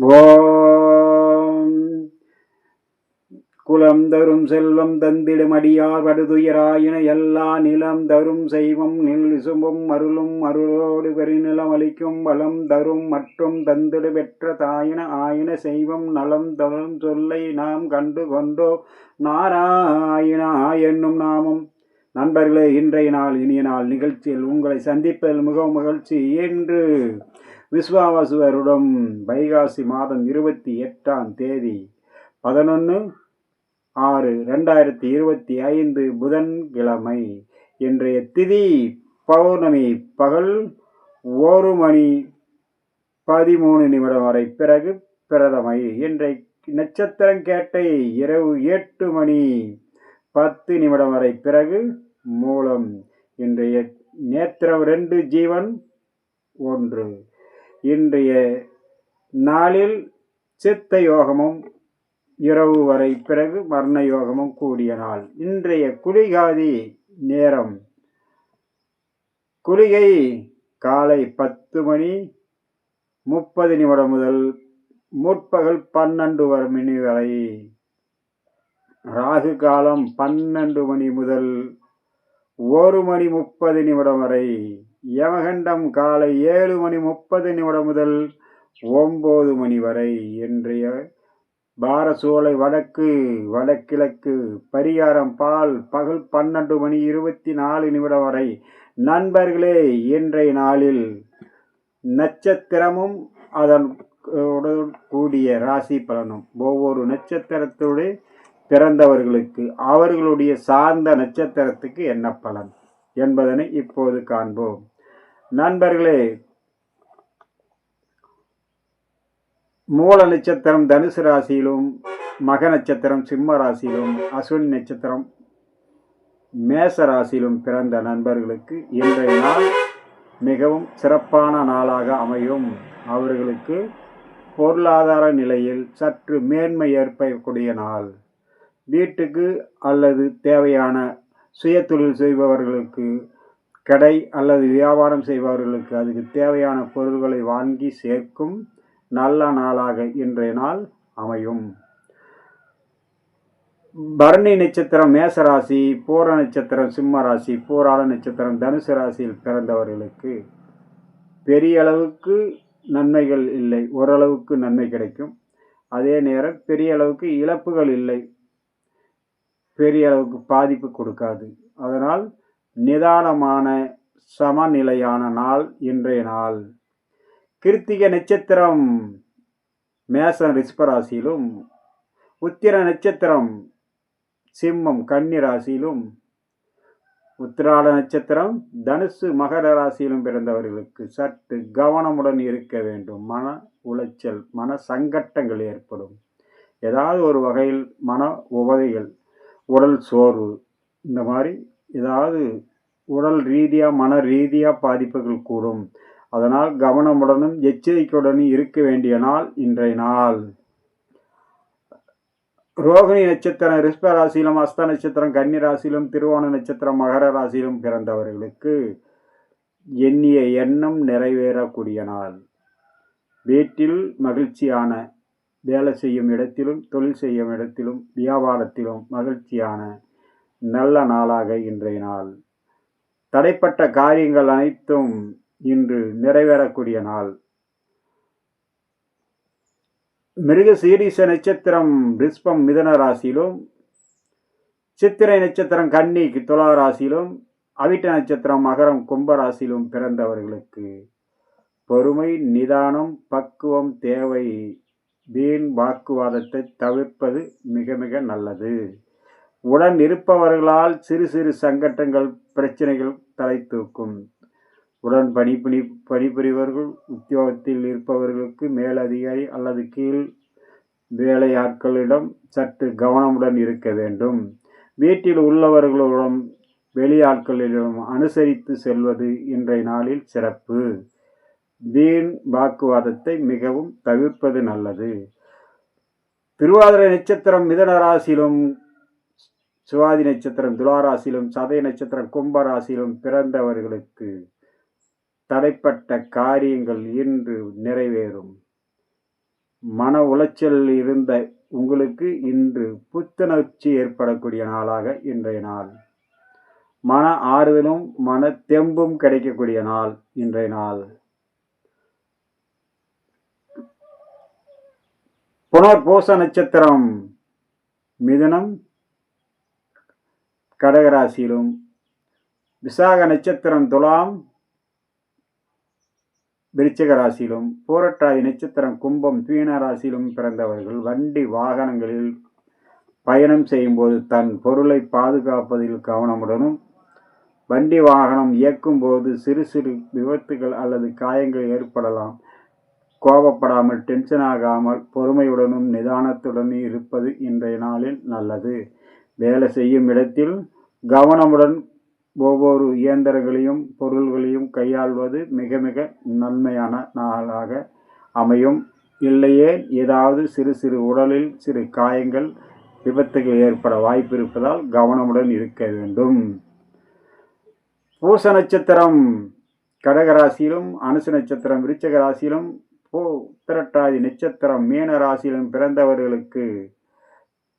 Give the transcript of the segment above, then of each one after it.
ஓம். குலம் தரும் செல்வம் தந்திடும் அடியார் படுதுயராயின எல்லா நிலம் தரும் செய்வம் நில் விசும்பும் அருளும் அருளோடு பெருநிலம் அளிக்கும் வளம் தரும் மற்றும் தந்திடு பெற்ற தாயின ஆயின செய்வம் நலம் தரும் சொல்லை நாம் கண்டு கொண்டோ நாராயினா என்னும் நாமம். நண்பர்களே இன்றைய நாள் இனிய நாள் நிகழ்ச்சியில் உங்களை சந்திப்பதில் மிகவும் மகிழ்ச்சி. என்று விஸ்வாவாசு வருடம் வைகாசி மாதம் இருபத்தி எட்டாம் தேதி பதினொன்று ஆறு ரெண்டாயிரத்தி இருபத்தி ஐந்து புதன்கிழமை. இன்றைய திதி பௌர்ணமி பகல் ஒரு மணி பதிமூணு நிமிடம் வரை. பிறகு பிரதமை இன்றை நட்சத்திரம் கேட்டை இரவு எட்டு மணி பத்து நிமிடம் வரை. பிறகு மூலம் இன்றைய நேத்திரம் ரெண்டு ஜீவன் ஒன்று. இன்றைய நாளில் சித்த யோகமும் இரவு வரை பிறகு மரண யோகமும் கூடிய நாள். இன்றைய குளிகாதி நேரம். குளிகை காலை பத்து மணி முப்பது நிமிடம் முதல் முற்பகல் பன்னெண்டு மணி வரை. ராகு காலம் பன்னெண்டு மணி முதல் ஒரு மணி முப்பது நிமிடம் வரை. யமகண்டம் காலை ஏழு மணி முப்பது நிமிடம் முதல் ஒம்பது மணி வரை இன்றைய பாரசோலை வடக்கு வடகிழக்கு பரிகாரம் பால் பகல் பன்னெண்டு மணி இருபத்தி நாலு நிமிடம் வரை. நண்பர்களே இன்றைய நாளில் நட்சத்திரமும் அதன் கூடிய ராசி பலனும். ஒவ்வொரு நட்சத்திரத்துடைய பிறந்தவர்களுக்கு அவர்களுடைய சார்ந்த நட்சத்திரத்துக்கு என்ன பலன் என்பதனை இப்போது காண்போம். நண்பர்களே மூல நட்சத்திரம் தனுசு ராசியிலும் மக நட்சத்திரம் சிம்ம ராசியிலும் அஸ்வினி நட்சத்திரம் மேச ராசியிலும் பிறந்த நண்பர்களுக்கு இன்றைய நாள் மிகவும் சிறப்பான நாளாக அமையும். அவர்களுக்கு பொருளாதார நிலையில் சற்று மேன்மை ஏற்படக்கூடிய நாள். வீட்டுக்கு அல்லது தேவையான சுய தொழில் செய்பவர்களுக்கு கடை அல்லது வியாபாரம் செய்பவர்களுக்கு அதுக்கு தேவையான பொருள்களை வாங்கி சேர்க்கும் நல்ல நாளாக இன்றைய நாள் அமையும். பரணி நட்சத்திரம் மேசராசி பூர நட்சத்திரம் சிம்ம ராசி பூராள நட்சத்திரம் தனுசு ராசியில் பிறந்தவர்களுக்கு பெரிய அளவுக்கு நன்மைகள் இல்லை ஓரளவுக்கு நன்மை கிடைக்கும். அதே நேரம் பெரிய அளவுக்கு இழப்புகள் இல்லை பெரிய அளவுக்கு பாதிப்பு கொடுக்காது. அதனால் நிதானமான சமநிலையான நாள் இன்றைய நாள். கிருத்திக நட்சத்திரம் மேசன் ரிஷ்பராசியிலும் உத்திர நட்சத்திரம் சிம்மம் கன்னி ராசியிலும் உத்திராட நட்சத்திரம் தனுசு மகர ராசியிலும் பிறந்தவர்களுக்கு சற்று கவனமுடன் இருக்க வேண்டும். மன உளைச்சல் மன சங்கட்டங்கள் ஏற்படும். ஏதாவது ஒரு வகையில் மன உபதைகள் உடல் சோர்வு இந்த மாதிரி ஏதாவது உடல் ரீதியாக மன ரீதியாக பாதிப்புகள் கூடும். அதனால் கவனமுடனும் எச்சரிக்கையுடனும் இருக்க வேண்டிய நாள் இன்றைய நாள். ரோகிணி நட்சத்திரம் ரிஷ்ப ராசியிலும் அஸ்த நட்சத்திரம் கன்னி ராசியிலும் திருவோண நட்சத்திரம் மகர ராசியிலும் பிறந்தவர்களுக்கு எண்ணிய எண்ணம் நிறைவேறக்கூடிய நாள். வீட்டில் மகிழ்ச்சியான வேலை செய்யும் இடத்திலும் தொழில் செய்யும் இடத்திலும் வியாபாரத்திலும் மகிழ்ச்சியான நல்ல நாளாக இன்றைய நாள். தடைப்பட்ட காரியங்கள் அனைத்தும் இன்று நிறைவேறக்கூடிய நாள். மிருக சீரீச நட்சத்திரம் ரிஸ்பம் மிதன ராசியிலும் சித்திரை நட்சத்திரம் கன்னி துலா ராசியிலும் அவிட்ட நட்சத்திரம் மகரம் கும்ப ராசியிலும் பிறந்தவர்களுக்கு பொறுமை நிதானம் பக்குவம் தேவை வீண் வாக்குவாதத்தை தவிர்ப்பது மிக மிக நல்லது. உடன் இருப்பவர்களால் சிறு சிறு சங்கட்டங்கள் பிரச்சனைகள் தலை தூக்கும். உடன் பணிபுரி பணிபுரிவர்கள் உத்தியோகத்தில் இருப்பவர்களுக்கு மேலதிகாரி அல்லது கீழ் வேலையாட்களிடம் சற்று கவனமுடன் இருக்க வேண்டும். வீட்டில் உள்ளவர்களுடன் வெளியாட்களிடம் அனுசரித்து செல்வது இன்றைய நாளில் சிறப்பு. வீண் வாக்குவாதத்தை மிகவும் தவிர்ப்பது நல்லது. திருவாதிரை நட்சத்திரம் மிதன ராசியிலும் சுவாதி நட்சத்திரம் துளாராசியிலும் சதய நட்சத்திரம் கும்பராசிலும் பிறந்தவர்களுக்கு தடைப்பட்ட காரியங்கள் இன்று நிறைவேறும். மன உளைச்சலில் இருந்த உங்களுக்கு இன்று புத்துணர்ச்சி ஏற்படக்கூடிய நாளாக இன்றைய நாள். மன ஆறுதலும் மன தெம்பும் கிடைக்கக்கூடிய நாள் இன்றைய நாள். புனர்பூச நட்சத்திரம் மிதனம் கடகராசியிலும் விசாக நட்சத்திரம் துலாம் விருச்சிக ராசியிலும் பூரட்டாதி நட்சத்திரம் கும்பம் தீன ராசியிலும் பிறந்தவர்கள் வண்டி வாகனங்களில் பயணம் செய்யும்போது தன் பொருளை பாதுகாப்பதில் கவனமுடனும் வண்டி வாகனம் இயக்கும் போது சிறு சிறு விபத்துகள் அல்லது காயங்கள் ஏற்படலாம். கோபப்படாமல் டென்ஷன் ஆகாமல் பொறுமையுடனும் நிதானத்துடனும் இருப்பது இன்றைய நாளில் நல்லது. வேலை செய்யும் இடத்தில் கவனமுடன் ஒவ்வொரு இயந்திரங்களையும் பொருள்களையும் கையாள்வது மிக மிக நன்மையான நாளாக அமையும். இல்லையே ஏதாவது சிறு சிறு உடலில் சிறு காயங்கள் விபத்துகள் ஏற்பட வாய்ப்பு இருப்பதால் கவனமுடன் இருக்க வேண்டும். பூச நட்சத்திரம் கடகராசியிலும் அனுசு நட்சத்திரம் விருச்சக ராசியிலும் பூ உத்திரட்டாதி நட்சத்திரம் மீன ராசியிலும் பிறந்தவர்களுக்கு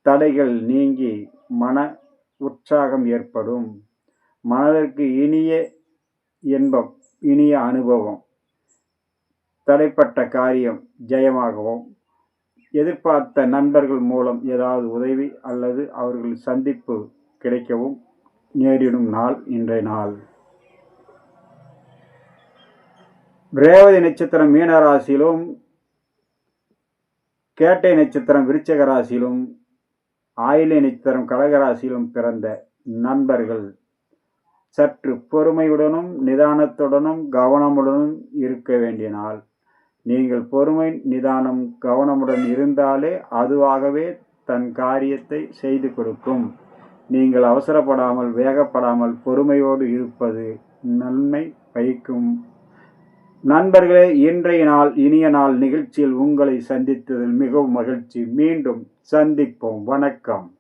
தடைகள் நீங்கி மன உற்சாகம் ஏற்படும். மனதிற்கு இனிய இன்பம் இனிய அனுபவம். தடைப்பட்ட காரியம் ஜெயமாகவும் எதிர்பார்த்த நண்பர்கள் மூலம் ஏதாவது உதவி அல்லது அவர்கள் சந்திப்பு கிடைக்கவும் நேரிடும் நாள் இன்றைய நாள். ரேவதி நட்சத்திரம் மீனராசியிலும் கேட்டை நட்சத்திரம் விருச்சக ராசியிலும் ஆயிலை நட்சத்திரம் கடகராசியிலும் பிறந்த நண்பர்கள் சற்று பொறுமையுடனும் நிதானத்துடனும் கவனமுடனும் இருக்க வேண்டிய நாள் நீங்கள் பொறுமை நிதானம் கவனமுடன் இருந்தாலே அதுவாகவே தன் காரியத்தை செய்து கொடுக்கும். நீங்கள் அவசரப்படாமல் வேகப்படாமல் பொறுமையோடு இருப்பது நன்மை பயக்கும். நண்பர்களே இன்றைய நாள் இனிய நாள் நிகழ்ச்சியில் உங்களை சந்தித்ததில் மிகவும் மகிழ்ச்சி. மீண்டும் சந்திப்போம். வணக்கம்.